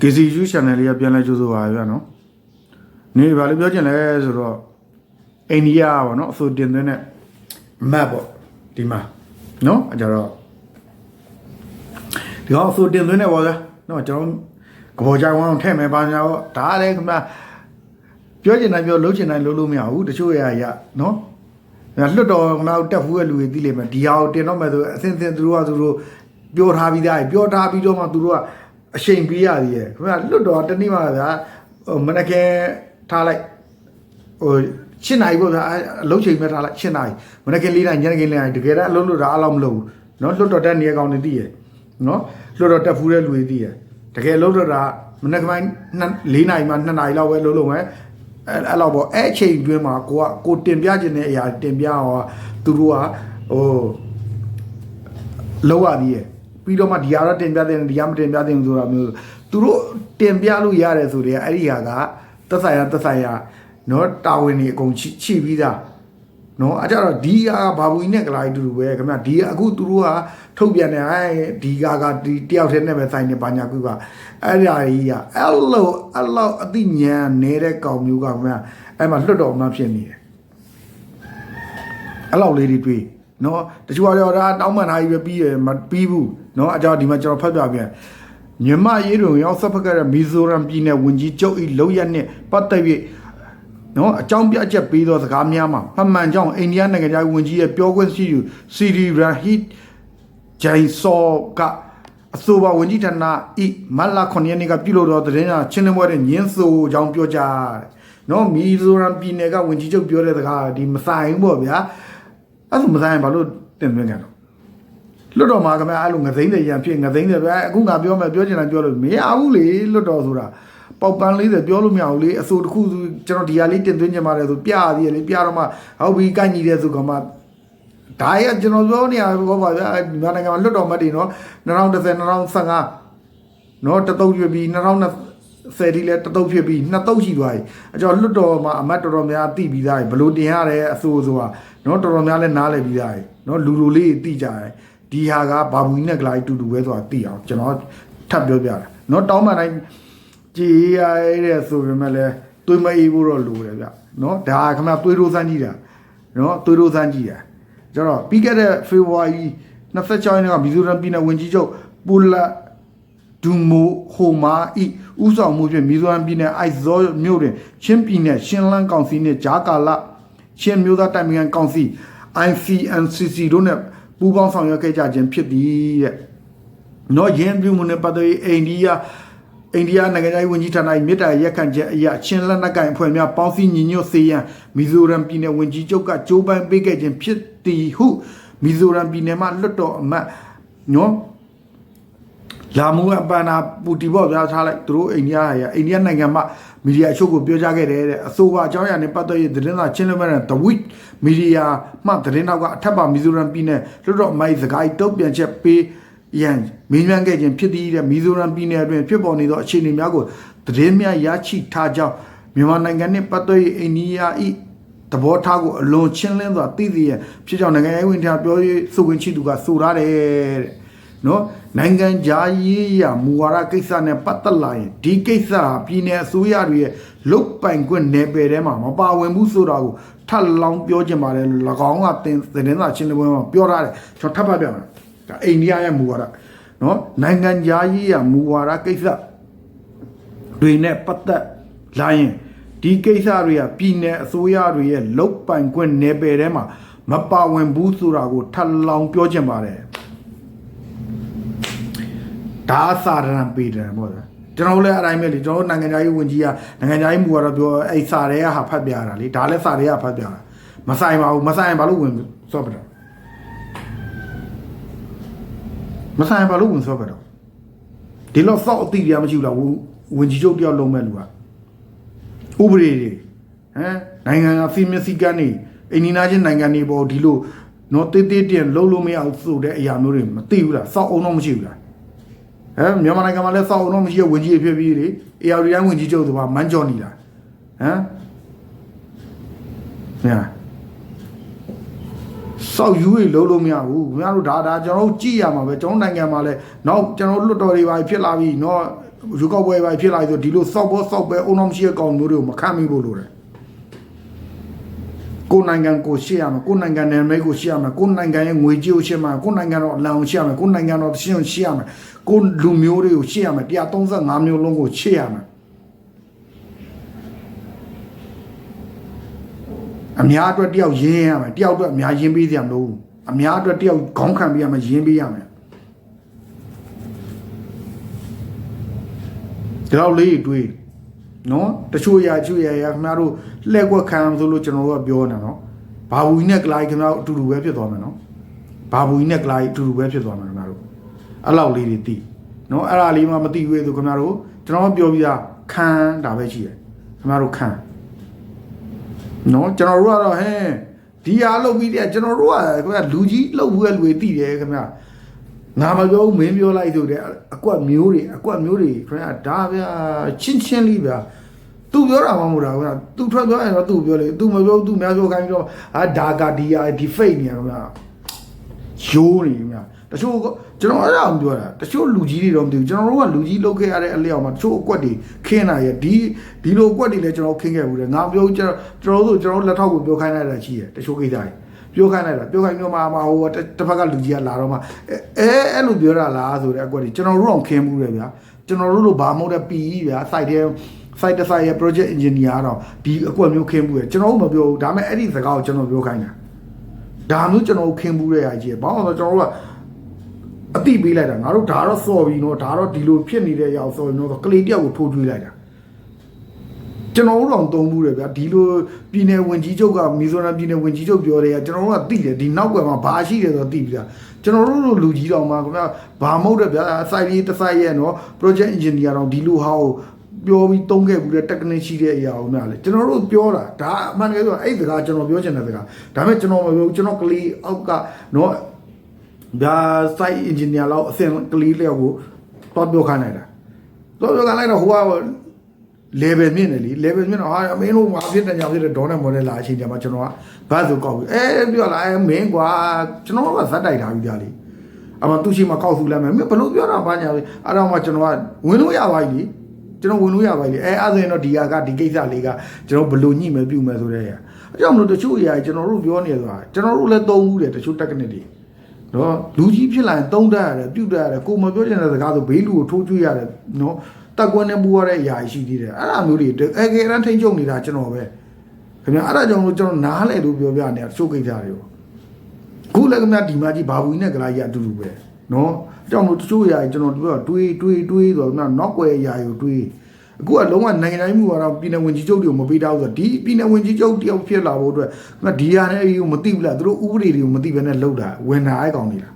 KCU channel လေးကပြန်လဲကြိုးဆိုပါဗျာနော်နေဘာလို့ပြောချင်လဲဆိုတော့အိန္ဒိယပေါ့နော်အစိုးတင်သွင်းတဲ့ map ပေါ့ဒီမှာနော်အကြတော့ဒီကောင်အစိုးတင်သွင်းတဲ့ပေါ့ဗျာနော်ကျွန်တော်ကဘောကြိုင်ဝမ်းထည့်မယ်ပါညာပေါ့ဒါလည်းခင်ဗျာပြောချင်တိုင်းပြောလုပ်ချင်တိုင်းလုပ်လို့မရဘူးတချို့ရရနော်ဒါလွတ်တော်ကနောက်တက်ဖူးရဲ့လူတွေသိလိမ့်မယ်ဒီဟာကိုတင်တော့မယ်ဆိုအစင်းစင်းသူတို့ကသူတို့ပြောထားပြီးသားကြီးပြောထားပြီးတော့မှသူတို့က အချိန်ပေးရသေးရဲ့ခင်ဗျာလွတ်တော်တနေ့မှဗျာဟိုမနက်ခင်းထားလိုက်ဟိုရှင်းနိုင်ပေါ့ဗျာအလုံးချိန်မဲ့ထားလိုက်ရှင်းနိုင်မနက်ခင်း၄နိုင်ညနေခင်း၄နိုင်တကယ်တော့အလုံးလို့တာအလောက်မလုပ်ဘူးနော်လွတ်တော်တက်နေကောင်တွေသိရဲ့နော်လွတ်တော်တက်ဖူးတဲ့လူတွေသိရဲ့တကယ်လုံးတော့တာမနက်ပိုင်း၄နိုင်မှ2နိုင်လောက်ပဲလုံးလုံးပဲအဲအဲ့လောက်ပေါ့အဲ့အချိန်တွင်းမှာကိုကကိုတင်ပြခြင်းတဲ့အရာတင်ပြအောင်သူတို့ကဟိုလောက်ရသေးရဲ့ ပြီးတော့မှဒီဟာတော့တင်ပြတဲ့ဒီဟာမတင်ပြတဲ့ဆိုတာမျိုးသူတို့တင်ပြလို့ရတယ်ဆိုတဲ့အဲ့ဒီဟာကသက်ဆိုင်ရာသက်ဆိုင်ရာနော်တာဝန်တွေအကုန်ချိချိပြီးသားနော်အကြတော့ဒီဟာဘာဘူးနဲ့ကလာအတူတူပဲခင်ဗျဒီအခုသူတို့ကထုတ်ပြန်နေအဲဒီကာကဒီတယောက်တည်းနဲ့ပဲဆိုင်နေပါညာကူကအဲ့ဒါကြီးကအဲ့လိုအဲ့လိုအသိဉာဏ်နေတဲ့ကောင်မျိုးကခင်ဗျအဲ့မှာလွတ်တော်မှဖြစ်နေတယ်အဲ့လောက်လေးတွေတွေ့ နော်တချို့ကတော့ဒါတောင်းပန်ထားကြီးပဲပြီးရမပြီးဘူးနော်အကြောင်းဒီမှာကျွန်တော်ဖတ်ပြပြန်မြန်မာရေးတွင်ရောက်ဆက်ဖက်ကတဲ့မီဇိုရမ်ပြည်နယ်ဝန်ကြီးချုပ်ဤလောက်ရနဲ့ပတ်သက်၍နော်အကြောင်းပြချက်ပေးသောစကားများမှာမှန်မှန်ကြောင်းအိန္ဒိယနိုင်ငံသားဝန်ကြီးရဲ့ပြောခွင့်ရှိသူစီရီရာဟစ်ဂျိုင်ဆောကအဆိုပါဝန်ကြီးဌာနဤမတ်လာ9ရက်နေ့ကပြုလုပ်သောသတင်းစာချင်းနှပွဲတဲ့ညင်းဆိုကြောင်းပြောကြားတယ်နော်မီဇိုရမ်ပြည်နယ်ကဝန်ကြီးချုပ်ပြောတဲ့စကားဒီမဆိုင်ဘူးပေါ့ဗျာ အဲ့ဒါမဆိုင်ဘာလို့တင်သွင်းကြတော့လွတ်တော်မှာခင်ဗျာအဲ့လိုငသိန်းတွေရံဖြစ်ငသိန်းတွေပဲအခုငါပြောမယ်ပြောချင်တာပြောလို့မရဘူးလေလွတ်တော်ဆိုတာပေါက်ပန်းလေးတွေပြောလို့မရဘူးလေအစိုးတစ်ခုကျွန်တော်ဒီဟာလေးတင်သွင်းချင်ပါတယ်ဆိုပြရသေးတယ်လေပြတော့မှဟုတ်ပြီကိုက်ညီတဲ့ဆိုကမှဒါရကျွန်တော်ပြောနေရဘောပါဗျာမြန်မာနိုင်ငံမှာလွတ်တော်မတ်တွေနော်2010 2015နော်တတုပ်ဖြစ်ပြီး2020 30ဒီလဲတတုပ်ဖြစ်ပြီးနှစ်တုပ်ရှိသွားပြီအကျော်လွတ်တော်မှာအမတ်တော်တော်များသိပြီးသားပြီဘလို့တင်ရတဲ့အဆိုးဆိုတာနော်တော်တော်များလဲနားလဲပြီးသားပြီနော်လူလူလေးသိကြတယ်ဒီဟာကဘာဘူးနဲ့ကလာတူတူပဲဆိုတာသိအောင်ကျွန်တော်ထပ်ပြောပြတာနော်တောင်းပန်တိုင်းကြည်ရတဲ့ဆိုပေမဲ့လဲသွေးမအေးဖို့တော့လိုတယ်ဗျနော်ဒါကခမသွေးရိုးစမ်းကြီးတာနော်သွေးရိုးစမ်းကြီးတာကျတော့ပြီးခဲ့တဲ့ February 26ရက်နေ့ကမီဇိုရမ်ပြည်နယ်ဝန်ကြီးချုပ်ပူလာ ဒူမိုဟိုမာဤဥဆောင်မှုဖြင့်မီဇိုရမ်ပြည်နယ်အိုက်ဇောမြို့တွင်ချင်းပြည်နယ်ရှင်းလန်းကောင်စီနှင့်ဂျာကာလာချင်းမျိုးသားတိုင်ပင်ခံကောင်စီ ICNCC တို့နဲ့ပူးပေါင်းဆောင်ရွက်ခဲ့ကြခြင်းဖြစ်သည်တဲ့။နော်ရင်းပြုမှုနဲ့ပတ်သက်ပြီးအိန္ဒိယအိန္ဒိယနိုင်ငံသားဝန်ကြီးဌာန၏မြေတားရက်ခံချက်အရချင်းလက်နက်ကိုင်အဖွဲ့များပေါင်းစည်းညီညွတ်စေရန်မီဇိုရမ်ပြည်နယ်ဝန်ကြီးချုပ်ကကြိုးပမ်းပေးခဲ့ခြင်းဖြစ်သည်ဟုမီဇိုရမ်ပြည်နယ်မှလွတ်တော်အမတ်နော် လာမူအပနာပူတီဘော့ပြထားလိုက်သူတို့အိန္ဒိယရအိန္ဒိယနိုင်ငံမှာမီဒီယာအချို့ကိုပြောကြားခဲ့တယ်တဲ့အဆိုပါအကြောင်းအရာနဲ့ပတ်သက်၍သတင်းစာချင်းလွှင့်မဲ့တဲ့ The Week မီဒီယာမှသတင်းနောက်ကအထက်ပါမီဇိုရမ်ပြည်နယ်လွတ်တော်မိုက်စကိုင်းတုတ်ပြန်ချက်ပေးရန်မင်းမြန်းခဲ့ခြင်းဖြစ်သည်တဲ့မီဇိုရမ်ပြည်နယ်အတွင်းဖြစ်ပေါ်နေသောအခြေအနေများကိုသတင်းများရရှိထားကြောင်းမြန်မာနိုင်ငံနှင့်ပတ်သက်၍အိန္ဒိယ၏သဘောထားကိုအလွန်ချင်းလင်းစွာသိသိရန်ဖြစ်ကြောင်းနိုင်ငံရေးဝန်ထမ်းပြောရေးဆိုခွင့်ရှိသူကဆိုထားတယ်တဲ့ နော်နိုင်ငံခြားရေးရမူဝါဒကိစ္စနဲ့ပတ်သက်လာရင်ဒီကိစ္စဟာပြည်내အစိုးရတွေရဲ့လုတ်ပိုင်ခွင့်နယ်ပယ်ထဲမှာမပါဝင်ဘူးဆိုတာကိုထပ်လောင်းပြောချင်ပါတယ်၎င်းကတင်သတင်းစာရှင်းလင်းပွဲမှာပြောထားတယ်ကျွန်တော်ထပ်ဖတ်ပြမယ်ဒါအိန္ဒိယရဲ့မူဝါဒနော်နိုင်ငံခြားရေးရမူဝါဒကိစ္စတွေနဲ့ပတ်သက်လာရင်ဒီကိစ္စတွေကပြည်내အစိုးရတွေရဲ့လုတ်ပိုင်ခွင့်နယ်ပယ်ထဲမှာမပါဝင်ဘူးဆိုတာကိုထပ်လောင်းပြောချင်ပါတယ် ဒါစာရန်ပေးတယ်ပေါ့ဗျာကျွန်တော်တို့လည်းအတိုင်းပဲလေကျွန်တော်တို့နိုင်ငံသားရေးဝန်ကြီးကနိုင်ငံသားရေးမူကတော့ပြောအဲ့စာတွေကဟာဖတ်ပြတာလေဒါလည်းစာတွေကဖတ်ပြတာမဆိုင်ပါဘူးမဆိုင်ဘာလို့ဝင်စော့ပြတော့မဆိုင်ဘာလို့ဝင်စော့ပြတော့ဒီလောက်စော့အတိတရားမရှိဘူးလားဝင်ကြီးချုပ်တယောက်လုံးမဲ့လူကဥပဒေတွေဟမ်နိုင်ငံကစီမစီကန်နေအိန္ဒိနာချင်းနိုင်ငံတွေပေါ်ဒီလိုနော်တေးသေးတင်လုံးလို့မရအောင်ဆိုတဲ့အရာမျိုးတွေမသိဘူးလားစောက်အောင်တော့မရှိဘူးလား အဲမြန်မာနိုင်ငံမှာလည်းစောက်အောင်တော့မရှိရဝင်ကြီးဖြစ်ပြီးလေအေရဒီတိုင်းဝင်ကြီးချုပ်သူကမန်းကျော်နေတာဟမ်ညာစောက်ယူရေလုံးလို့မရဘူးခင်ဗျားတို့ဒါဒါကျွန်တော်တို့ကြည့်ရမှာပဲကျွန်တော်နိုင်ငံမှာလည်းနောက်ကျွန်တော်လွတ်တော်တွေပါဖြစ်လာပြီနော်ယူကောက်ပွဲပါဖြစ်လာပြီဆိုဒီလိုစောက်ဘောစောက်ပဲအုံအောင်ရှိရကောင်မျိုးတွေကိုမခံမိဖို့လိုတယ် ကိုယ်နိုင်ငံကိုရှေ့ရမယ်ကိုယ်နိုင်ငံနယ်မိတ်ကိုရှေ့ရမယ်ကိုယ်နိုင်ငံရဲ့ငွေကြေးကိုရှေ့ရမယ်ကိုယ်နိုင်ငံတော်အလောင်ရှေ့ရမယ်ကိုယ်နိုင်ငံတော်ရှင်းကိုရှေ့ရမယ်ကိုယ်လူမျိုးတွေကိုရှေ့ရမယ်135မျိုးလုံးကိုရှေ့ရမယ်အများအတွက်တယောက်ရင်းရမယ်တယောက်အတွက်အများရင်းပေးစရာမလိုဘူးအများအတွက်တယောက်ခေါင်းခံပေးရမယ်ရင်းပေးရမယ်ဒီတော့လေးတွေး နော်တချို့အရာတချို့အရာရခင်ဗျားတို့လှည့်ကွက်ခံအောင်ဆိုလို့ကျွန်တော်တို့ကပြောနေတာနော်ဘာဘူးကြီးနဲ့ကလိုက်ခင်ဗျားတို့အတူတူပဲဖြစ်သွားမယ်နော်ဘာဘူးကြီးနဲ့ကလိုက်အတူတူပဲဖြစ်သွားမယ်ခင်ဗျားတို့အဲ့လောက်လေးတွေသိနော်အဲ့ဒါလေးမှမသိဘူးဆိုခင်ဗျားတို့ကျွန်တော်ကပြောပြီးသားခံတာပဲရှိတယ်ခင်ဗျားတို့ခံနော်ကျွန်တော်တို့ကတော့ဟဲ့ဒီအားလုပ်ပြီးတဲ့ကျွန်တော်တို့ကခင်ဗျာလူကြီးလှုပ်ဘူးရဲ့လူတွေသိတယ်ခင်ဗျာ ငါမပြောဘူးမင်းပြောလိုက်ဆိုတဲ့အကွက်မျိုးတွေအကွက်မျိုးတွေခင်ဗျာဒါဗျာချင်းချင်းလေးဗျာသူပြောတာမှမဟုတ်တာခင်ဗျာသူထွက်ပြောရင်တော့သူပြောလေသူမပြောသူများပြောခိုင်းပြီးတော့အာဒါကဒီယာဒီဖိတ်နေရခင်ဗျာရိုးနေခင်ဗျာတချို့ကကျွန်တော်အဲ့ဒါကိုပြောတာတချို့လူကြီးတွေတော့မသိဘူးကျွန်တော်တို့ကလူကြီးလောက်ခဲ့ရတဲ့အလျောက်မှာတချို့အကွက်တွေခင်းလာရဲ့ဒီဒီလိုအကွက်တွေလည်းကျွန်တော်ခင်းခဲ့ဘူးလေငါပြောကျွန်တော်တို့ကျွန်တော်တို့လက်ထောက်ကိုပြောခိုင်းလိုက်တာရှိတယ်တချို့ကိစ္စတွေ ပြောခိုင်းလိုက်တာပြောခိုင်းတော့မှမဟိုတစ်ဖက်ကလူကြီးကလာတော့မှအဲအဲ့လိုပြောတာလားဆိုတဲ့အကွက်ကြီးကျွန်တော်တို့တော့ခင်းမှုတယ်ဗျာကျွန်တော်တို့လိုဘာမဟုတ်တဲ့ PE ဗျာ site တဲ့ site တစ် site ရဲ့ project engineer တော့ဒီအကွက်မျိုးခင်းမှုတယ်ကျွန်တော်တို့မပြောဘူးဒါပေမဲ့အဲ့ဒီစကားကိုကျွန်တော်ပြောခိုင်းတာဒါမျိုးကျွန်တော်တို့ခင်းမှုတဲ့အကြီးဘာလို့လဲဆိုတော့ကျွန်တော်တို့ကအတိပေးလိုက်တာငါတို့ဒါတော့စော်ပြီးတော့ဒါတော့ဒီလိုဖြစ်နေတဲ့အရာကိုစော်ပြီးတော့ကလေးတယောက်ကိုထိုးထွေးလိုက်တာ ကျွန်တော်တို့တော့သုံးဘူးတယ်ဗျာဒီလိုပြည်နယ်ဝင်ကြီးချုပ်ကမီဇိုရမ်ပြည်နယ်ဝင်ကြီးချုပ်ပြောတယ်ကကျွန်တော်တို့ကသိတယ်ဒီနောက်ကွယ်မှာဘာရှိတယ်ဆိုတော့သိပြီလားကျွန်တော်တို့လိုလူကြီးတော်မှာခင်ဗျာဘာမဟုတ်တယ်ဗျာစိုက်လေးတစ်စိုက်ရဲ့နော် project engineer တော့ဒီလိုဟာကိုပြောပြီးတုံးခဲ့ဘူးတဲ့ technique ရှိတဲ့အရာကိုများလေကျွန်တော်တို့ပြောတာဒါအမှန်တကယ်ဆိုအဲ့ဒီစကားကျွန်တော်ပြောချင်တဲ့စကားဒါပေမဲ့ကျွန်တော်မပြောဘူးကျွန်တော်ကလေးအောက်ကနော်ဗျာ site engineer လောက်အဆင့်ကလေးလျောက်ကိုတော့ပြောခိုင်းလိုက်တာတော့ပြောခိုင်းလိုက်တော့ဟိုက level မြင့်တယ်လी level မြင့်တော့ဟာမင်းတို့ဘာဖြစ်တယ်ညာဖြစ်တယ်ဒေါနဲ့မော်ဒယ်လာအချိန်ကျမှကျွန်တော်ကဘတ်ဆိုကောက်ပြီအဲပြောလာအဲမင်းကွာကျွန်တော်ကဇက်တိုက်ထားပြီးသားလေအမသူရှိမှကောက်စုလိုက်မယ်မင်းဘလို့ပြောတာဘာညာလဲအဲ့တော့မှကျွန်တော်ကဝင်လို့ရပါပြီလေကျွန်တော်ဝင်လို့ရပါပြီလေအဲအဲ့ဒါဆိုရင်တော့ဒီဟာကဒီကိစ္စလေးကကျွန်တော်ဘလို့ညှိမယ်ပြုမယ်ဆိုတဲ့ရအကြောင်းမလို့တချို့အရာကျွန်တော်တို့ပြောနေဆိုတာကျွန်တော်တို့လည်းသုံးဘူးတယ်တချို့ technique တွေနော်လူကြီးဖြစ်လာရင်သုံးတတ်ရတယ်ပြုတ်တတ်ရတယ်ကိုမပြောချင်တဲ့စကားဆိုဘေးလူကိုထိုးကျွေးရတယ်နော် တက်ကွန်းနဲ့ပူရတဲ့အရာရှိသေးတယ်အဲ့ဒါမျိုးတွေအဲကေရန်ထိန်ချုပ်နေတာကျွန်တော်ပဲခင်ဗျာအဲ့ဒါကြောင့်လို့ကျွန်တော်နားလဲလို့ပြောပြနေတာချို့ကိစ္စတွေကိုခုလည်းခင်ဗျာဒီမကြီးဘာဘူးကြီးနဲ့ကလာကြီးအတူတူပဲနော်အကြောင်းလို့တချို့အရာကြီးကျွန်တော်ပြောတွေးတွေးတွေးဆိုတော့နောက်ွယ်အရာကိုတွေးအခုကလုံးဝနိုင်ငံတိုင်းမှုကတော့ပြည်နယ်ဝင်ကြီးချုပ်တွေကိုမပေးတော့ဆိုတော့ဒီပြည်နယ်ဝင်ကြီးချုပ်တယောက်ဖြစ်လာဖို့အတွက်ဒီဟာနဲ့အယူမသိဘူးလားသူတို့ဥပဒေတွေကိုမသိဘဲနဲ့လောက်တာဝင်တာအဲ့ကောင်နေတာ